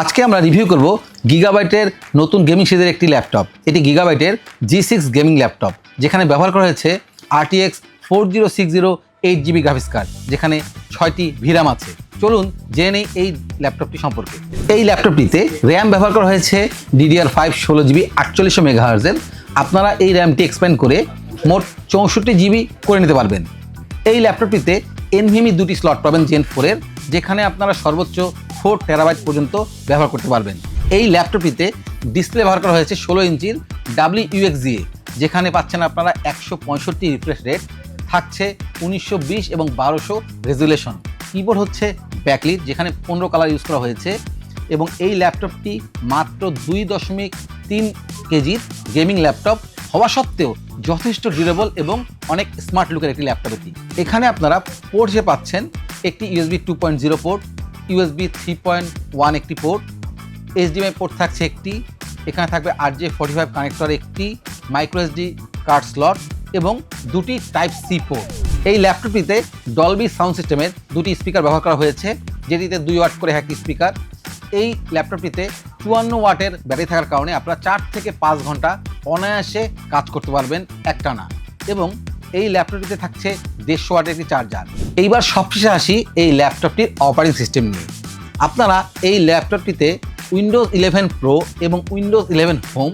আজকে আমরা রিভিউ করব গিগাবাইটের নতুন গেমিং সিরিজের একটি ল্যাপটপ এটি গিগাবাইটের জি সিক্স গেমিং ল্যাপটপ যেখানে ব্যবহার করা হয়েছে RTX four zero six zero eight GB graphics card যেখানে ছয়টি ভিরাম আছে। চলুন জেনে এই ল্যাপটপটি সম্পর্কে। এই ল্যাপটপটিতে র্যাম ব্যবহার করা হয়েছে ডিডিআর ফাইভ ষোলো জিবি আটচল্লিশশো মেগাহার্জের আপনারা এই র্যামটি এক্সপ্যান্ড করে মোট চৌষট্টি জিবি করে নিতে পারবেন। এই ল্যাপটপটিতে এনভিএমই দুটি স্লট পাবেন জেন ফোরের যেখানে আপনারা সর্বোচ্চ ফোর টেরাবাইট পর্যন্ত ব্যবহার করতে পারবেন। এই ল্যাপটপটিতে ডিসপ্লে ব্যবহার করা হয়েছে ষোলো ইঞ্চির ডাব্লিউ ইউএক্সিএ যেখানে পাচ্ছেন আপনারা একশো পঁয়ষট্টি রিফ্রেশ রেট, থাকছে উনিশশো বিশ এবং বারোশো রেজুলেশন। কিবোর্ড হচ্ছে ব্যাকলিট, যেখানে পনেরো কালার ইউজ করা হয়েছে এবং এই ল্যাপটপটি মাত্র দুই দশমিক তিন কেজির গেমিং ল্যাপটপ হওয়া সত্ত্বেও যথেষ্ট ডিউরেবল এবং অনেক স্মার্ট লুকের একটি ল্যাপটপ এটি। এখানে আপনারা পোর্ট যে পাচ্ছেন একটি USB two point zero port USB three point one একটি পোর্ট এইচডিএমআই পোর্ট থাকছে একটি, এখানে থাকবে R J forty five connector একটি মাইক্রো এসডি কার্ড স্লট এবং দুটি টাইপ সি পোর্ট এই ল্যাপটপটিতে ডলবি সাউন্ড সিস্টেমের দুটি স্পিকার ব্যবহার করা হয়েছে, যেটিতে দুই ওয়াট করে একটি স্পিকার এই ল্যাপটপটিতে চুয়ান্ন ওয়াটের ব্যাটারি থাকার কারণে আপনারা চার থেকে পাঁচ ঘণ্টা অনায়াসে কাজ করতে পারবেন একটানা। এবং এই ল্যাপটপটিতে থাকছে দেড়শো ওয়াটের একটি চার্জার এইবার সবশেষে আসি এই ল্যাপটপটির অপারেটিং সিস্টেম নিয়ে। আপনারা এই ল্যাপটপটিতে উইন্ডোজ ইলেভেন প্রো এবং উইন্ডোজ ইলেভেন হোম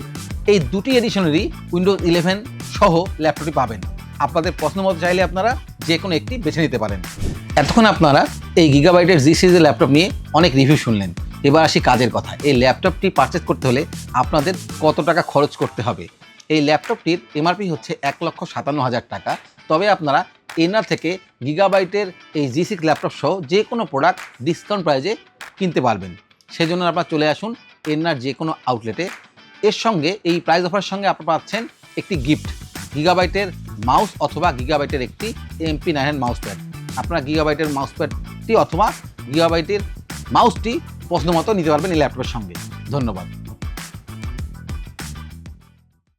এই দুটি এডিশনেরই উইন্ডোজ ইলেভেন সহ ল্যাপটপটি পাবেন। আপনাদের পছন্দ মতো চাইলে আপনারা যে কোনো একটি বেছে নিতে পারেন। এতক্ষণ আপনারা এই গিগাবাইটের জি সিরিজের ল্যাপটপ নিয়ে অনেক রিভিউ শুনলেন। এবার আসি কাজের কথা। এই ল্যাপটপটি পারচেজ করতে হলে আপনাদের কত টাকা খরচ করতে হবে? এই ল্যাপটপটির এমআরপি হচ্ছে এক লক্ষ সাতান্ন হাজার টাকা। তবে আপনারা এনার থেকে গিগাবাইটের এই জি সিক্স ল্যাপটপ সহ যে কোনো প্রোডাক্ট ডিসকাউন্ট প্রাইজে কিনতে পারবেন। সেজন্য আপনারা চলে আসুন এনার যে কোনো আউটলেটে এর সঙ্গে এই প্রাইস অফারের সঙ্গে আপনারা পাচ্ছেন একটি গিফট গিগাবাইটের মাউস অথবা গিগাবাইটের একটি এমপি নাইন মাউস প্যাড আপনারা গিগাবাইটের মাউস প্যাডটি অথবা গিগাবাইটের মাউসটি পছন্দ মতো নিতে পারবেন এই ল্যাপটপের সঙ্গে। ধন্যবাদ।